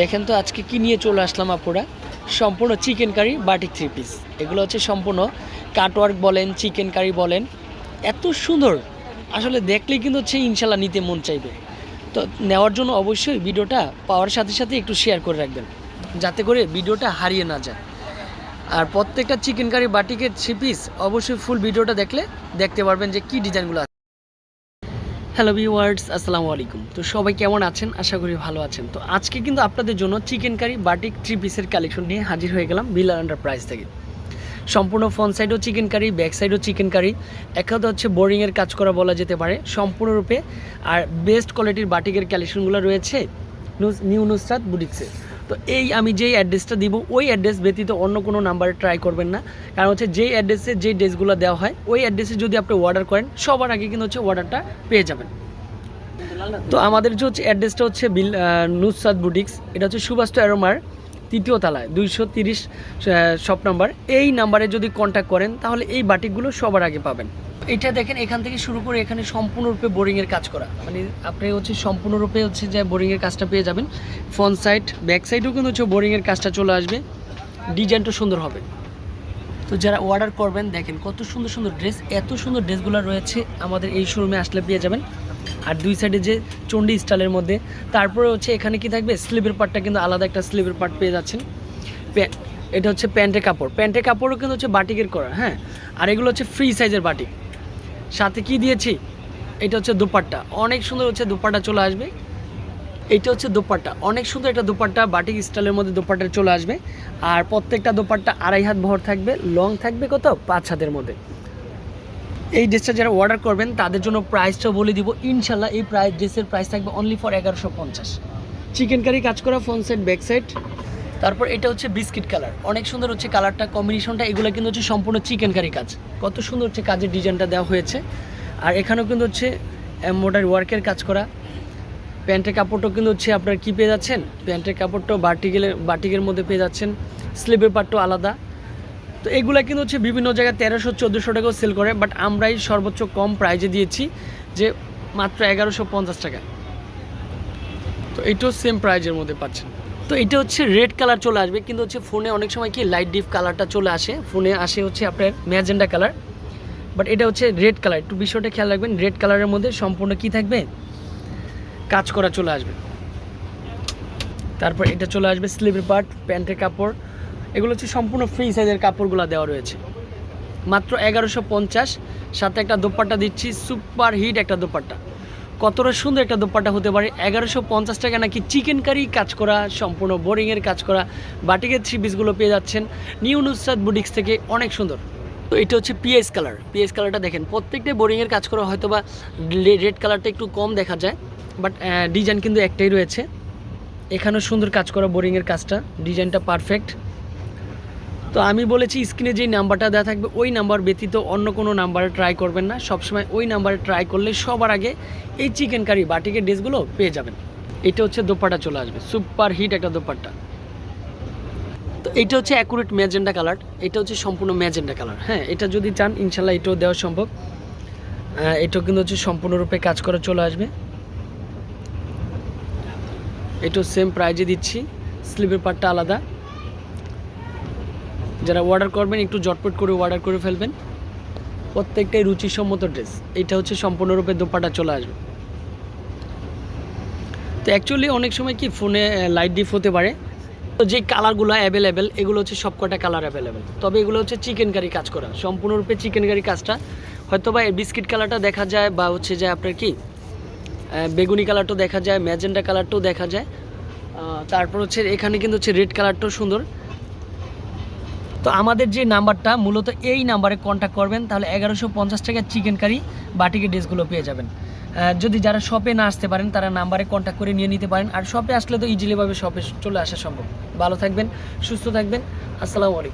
দেখেন তো আজকে কি নিয়ে চলে আসলাম আপুরা? সম্পূর্ণ chicken curry batik three piece এগুলো হচ্ছে সম্পূর্ণ কাটওয়ার্ক বলেন চিকেন কারি বলেন। এত সুন্দর। আসলে দেখলেই কিন্তু হচ্ছে ইনশাল্লাহ নিতে মন চাইবে। তো নেওয়ার জন্য অবশ্যই ভিডিওটা পাওয়ার সাথে সাথে একটু শেয়ার করে রাখবেন, যাতে করে ভিডিওটা হারিয়ে না যায়। আর প্রত্যেকটা চিকেন কারি বাটিকের থ্রি পিস অবশ্যই ফুল ভিডিওটা দেখলে দেখতে পারবেন যে কী ডিজাইনগুলো হ্যালো ভিউয়ার্স আসসালামু আলাইকুম। তো সবাই কেমন আছেন? আশা করি ভালো আছেন। তো আজকে কিন্তু আপনাদের জন্য চিকেন কারি বাটিক থ্রি পিসের কালেকশন নিয়ে হাজির হয়ে গেলাম বিলার এন্টারপ্রাইজ থেকে। সম্পূর্ণ ফ্রন্ট সাইডও চিকেন কারি ব্যাক সাইডও চিকেন কারি এক কথা হচ্ছে বোরিংয়ের কাজ করা বলা যেতে পারে সম্পূর্ণরূপে। আর বেস্ট কোয়ালিটির বাটিকের কালেকশনগুলো রয়েছে নিউ নুসরাত বুটিক্সে। তো এই আমি যেই অ্যাড্রেসটা দিব, ওই অ্যাড্রেস ব্যতীত অন্য কোনো নাম্বারে ট্রাই করবেন না। কারণ হচ্ছে যেই অ্যাড্রেসে যেই ড্রেসগুলো দেওয়া হয়, ওই অ্যাড্রেসে যদি আপনি অর্ডার করেন, সবার আগে কিন্তু হচ্ছে অর্ডারটা পেয়ে যাবেন। তো আমাদের যে হচ্ছে অ্যাড্রেসটা হচ্ছে বিল নুসাদ বুটিক্স এটা হচ্ছে সুভাষ অ্যারোমার তৃতীয় তলায়, দুইশো তিরিশ শপ নাম্বার এই নাম্বারে যদি কন্ট্যাক্ট করেন, তাহলে এই বাটিকগুলো সবার আগে পাবেন। এটা দেখেন, এখান থেকে শুরু করে এখানে সম্পূর্ণরূপে বোরিংয়ের কাজ করা। মানে আপনি হচ্ছে সম্পূর্ণরূপে হচ্ছে যে বোরিংয়ের কাজটা পেয়ে যাবেন। ফ্রন্ট সাইড ব্যাক সাইডেও কিন্তু হচ্ছে বোরিংয়ের কাজটা চলে আসবে। ডিজাইনটা সুন্দর হবে। তো যারা অর্ডার করবেন, দেখেন কত সুন্দর সুন্দর ড্রেস এত সুন্দর ড্রেসগুলো রয়েছে আমাদের এই শোরুমে আসলে পেয়ে যাবেন। আর দুই সাইডে যে চণ্ডী স্টাইলের মধ্যে, তারপরে হচ্ছে এখানে কি থাকবে স্লিভের পার্টটা কিন্তু আলাদা একটা স্লিভের পার্ট পেয়ে যাচ্ছেন। এটা হচ্ছে প্যান্টের কাপড়। প্যান্টের কাপড়ও কিন্তু হচ্ছে বাটিকের করা হ্যাঁ? আর এগুলো হচ্ছে ফ্রি সাইজের বাটিক। সাথে কি দিয়েছি? এটা হচ্ছে দুপাট্টা। অনেক সুন্দর হচ্ছে দুপাট্টা চলে আসবে। এটা হচ্ছে দোপাট্টা। অনেক সুন্দর একটা দোপাট্টা, বাটিক স্টাইলের মধ্যে দোপাট্টা চলে আসবে। আর প্রত্যেকটা দোপাট্টা আড়াই হাত ভর থাকবে। লং থাকবে কত? পাঁচ হাতের মধ্যে। এই ড্রেসটা যারা অর্ডার করবেন, তাদের জন্য প্রাইসটা বলে দিব। ইনশাল্লাহ এই প্রাইস ড্রেসের প্রাইস থাকবে অনলি ফর এগারোশো পঞ্চাশ। চিকেন কারি কাজ করা ফ্রন্ট সাইড ব্যাক সাইড তারপর এটা হচ্ছে বিস্কিট কালার। অনেক সুন্দর হচ্ছে কালারটা, কম্বিনেশনটা, এগুলো কিন্তু হচ্ছে সম্পূর্ণ চিকেন কারি কাজ। কত সুন্দর হচ্ছে কাজের ডিজাইনটা দেওয়া হয়েছে। আর এখানেও কিন্তু হচ্ছে মোডার ওয়ার্কের কাজ করা। প্যান্টের কাপড়টাও কিন্তু হচ্ছে আপনার কী পেয়ে যাচ্ছেন? প্যান্টের কাপড়টাও বাটিকেলের বাটিকের মধ্যে পেয়ে যাচ্ছেন। স্লিভের পার্টটাও আলাদা। তো এগুলো কিন্তু হচ্ছে বিভিন্ন জায়গায় তেরোশো, চোদ্দোশো টাকাও সেল করে বাট আমরাই সর্বোচ্চ কম প্রাইজে দিয়েছি যে মাত্র এগারোশো পঞ্চাশ টাকা তো এটাও সেম প্রাইজের মধ্যে পাচ্ছেন। তো এটা হচ্ছে রেড কালার চলে আসবে, কিন্তু হচ্ছে ফোনে অনেক সময় কি লাইট ডিপ কালারটা চলে আসে। ফোনে আসে হচ্ছে আপনার ম্যাজেন্ডা কালার বাট এটা হচ্ছে রেড কালার একটু বিষয়টা খেয়াল রাখবেন রেড কালারের মধ্যে সম্পূর্ণ কি থাকবে? কাজ করা চলে আসবে। তারপর এটা চলে আসবে স্লিভের পার্ট প্যান্টের কাপড়। এগুলো হচ্ছে সম্পূর্ণ ফ্রি সাইজের কাপড়গুলো দেওয়া রয়েছে। মাত্র এগারোশো পঞ্চাশ, সাথে একটা দোপাট্টা দিচ্ছি সুপার হিট একটা দোপাট্টা। কতটা সুন্দর একটা দোপাট্টা হতে পারে। এগারোশো পঞ্চাশ টাকা নাকি চিকেন কারি কাজ করা, সম্পূর্ণ বোরিংয়ের কাজ করা বাটিকের থ্রি পিসগুলো পেয়ে যাচ্ছেন। নিউ নুসরাত বুটিক্স থেকে অনেক সুন্দর। তো এটা হচ্ছে পিএস কালার পিএস কালারটা দেখেন প্রত্যেকটাই বোরিংয়ের কাজ করা হয়তো বা রেড কালারটা একটু কম দেখা যায় বাট ডিজাইন কিন্তু একটাই রয়েছে। এখানেও সুন্দর কাজ করা বোরিংয়ের কাজটা ডিজাইনটা পারফেক্ট তো আমি বলেছি স্ক্রিনে যেই নাম্বারটা দেওয়া থাকবে, ওই নাম্বার ব্যতীত অন্য কোনো নাম্বারে ট্রাই করবেন না। সবসময় ওই নাম্বারে ট্রাই করলে সবার আগে এই চিকেন কারি বাটিকের ড্রেসগুলো পেয়ে যাবেন। এটা হচ্ছে দোপাট্টা চলে আসবে সুপার হিট একটা দোপাট্টা। তো এটা হচ্ছে অ্যাকুরেট ম্যাজেন্ডা কালার এটা হচ্ছে সম্পূর্ণ ম্যাজেন্ডা কালার হ্যাঁ এটা যদি চান ইনশাল্লাহ এটাও দেওয়া সম্ভব। এটাও কিন্তু হচ্ছে সম্পূর্ণরূপে কাজ করা চলে আসবে। এটাও সেম প্রাইজে দিচ্ছি স্লিভের পার্টটা আলাদা। যারা অর্ডার করবেন, একটু জটপট করে অর্ডার করে ফেলবেন। প্রত্যেকটাই রুচিসম্মত ড্রেস এটা হচ্ছে সম্পূর্ণরূপে দোপাটা চলে আসবে। তো অ্যাকচুয়ালি অনেক সময় কি ফোনে লাইট ডিপ হতে পারে। তো যে কালারগুলো অ্যাভেলেবেল এগুলো হচ্ছে সবকটা কালার অ্যাভেলেবেল তবে এগুলো হচ্ছে চিকেন কারি কাজ করা। সম্পূর্ণরূপে চিকেন কারি কাজটা। হয়তো বা বিস্কিট কালারটা দেখা যায় বা হচ্ছে যে আপনার কি বেগুনি কালারটাও দেখা যায়, ম্যাজেন্ডা কালারটাও দেখা যায়। তারপর হচ্ছে এখানে কিন্তু হচ্ছে রেড কালারটাও সুন্দর। তো আমাদের যে নাম্বারটা, মূলত এই নাম্বারে কন্ট্যাক্ট করবেন, তাহলে এগারোশো পঞ্চাশ টাকার চিকেন কারি বাটিকে ড্রেসগুলো পেয়ে যাবেন। যদি যারা শপে না আসতে পারেন, তারা নাম্বারে কন্ট্যাক্ট করে নিয়ে নিতে পারেন। আর শপে আসলে তো ইজিলিভাবে শপে চলে আসা সম্ভব। ভালো থাকবেন, সুস্থ থাকবেন। আসসালামু আলাইকুম।